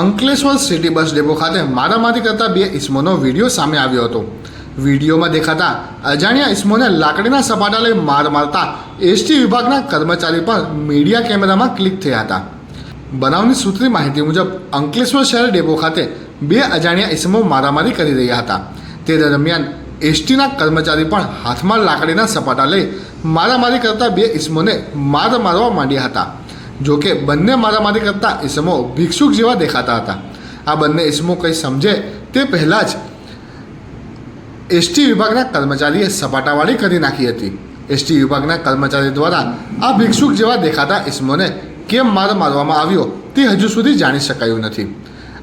Ankleshwar city bus depot ખાતે મારામારી કરતા બે ઇસમોનો વીડિયો સામે આવ્યો હતો. વિડીયોમાં દેખાતા અજાણ્યા ઇસમોને લાકડીના સપાટા લઈ માર મારતા એસટી વિભાગના કર્મચારી પણ મીડિયા કેમેરામાં ક્લિક થયા હતા. બનાવની સૂત્રી માહિતી મુજબ, અંકલેશ્વર શહેર ડેપો ખાતે બે અજાણ્યા ઇસમો મારામારી કરી રહ્યા હતા. તે દરમિયાન એસટીના કર્મચારી પણ હાથમાં લાકડીના સપાટા લઈ મારામારી કરતા બે ઇસમોને માર મારવા માંડ્યા હતા. જોકે બંને મારામારી કરતા ઇસમો ભિક્ષુક જેવા દેખાતા હતા. આ બંને ઇસમો કંઈ સમજે તે પહેલાં જ એસટી વિભાગના કર્મચારીએ સપાટાવાળી કરી નાખી હતી. એસટી વિભાગના કર્મચારી દ્વારા આ ભિક્ષુક જેવા દેખાતા ઇસમોને કેમ માર મારવામાં આવ્યો તે હજુ સુધી જાણી શકાયું નથી.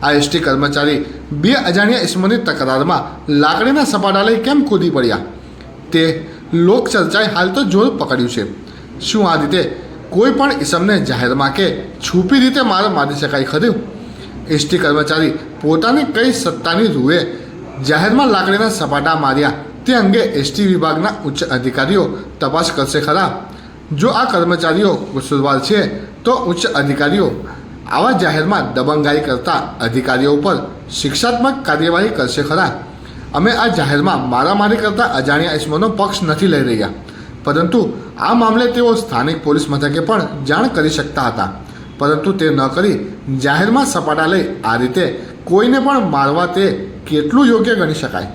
આ એસટી કર્મચારી બે અજાણ્યા ઇસમોની તકરારમાં લાકડીના સપાટા લઈ કેમ કૂદી પડ્યા? તે લોકચર્ચાએ હાલ તો જોર પકડ્યું છે. શું આ રીતે કોઈ પણ ઇસમને જાહેરમાં કે છુપી રીતે માર મારી શકાય ખરું. એસટી કર્મચારી પોતાની કઈ સત્તાની રૂએ જાહેરમાં લાકડીના સપાટા માર્યા. તે અંગે એસટી વિભાગના ઉચ્ચ અધિકારીઓ તપાસ કરશે ખરા. જો આ કર્મચારીઓ કસૂરવાર છે, તો ઉચ્ચ અધિકારીઓ આવા જાહેરમાં દબંગાઈ કરતા અધિકારીઓ ઉપર શિક્ષાત્મક કાર્યવાહી કરશે ખરા. અમે આ જાહેરમાં મારામારી કરતા અજાણ્યા ઇસમોનો પક્ષ નથી લઈ રહ્યા. પરંતુ આ મામલે તેઓ સ્થાનિક પોલીસ મથકે પણ જાણ કરી શકતા હતા. પરંતુ તે ન કરી જાહેરમાં સપાટા લઈ આ રીતે કોઈને પણ મારવા તે કેટલું યોગ્ય ગણી શકાય?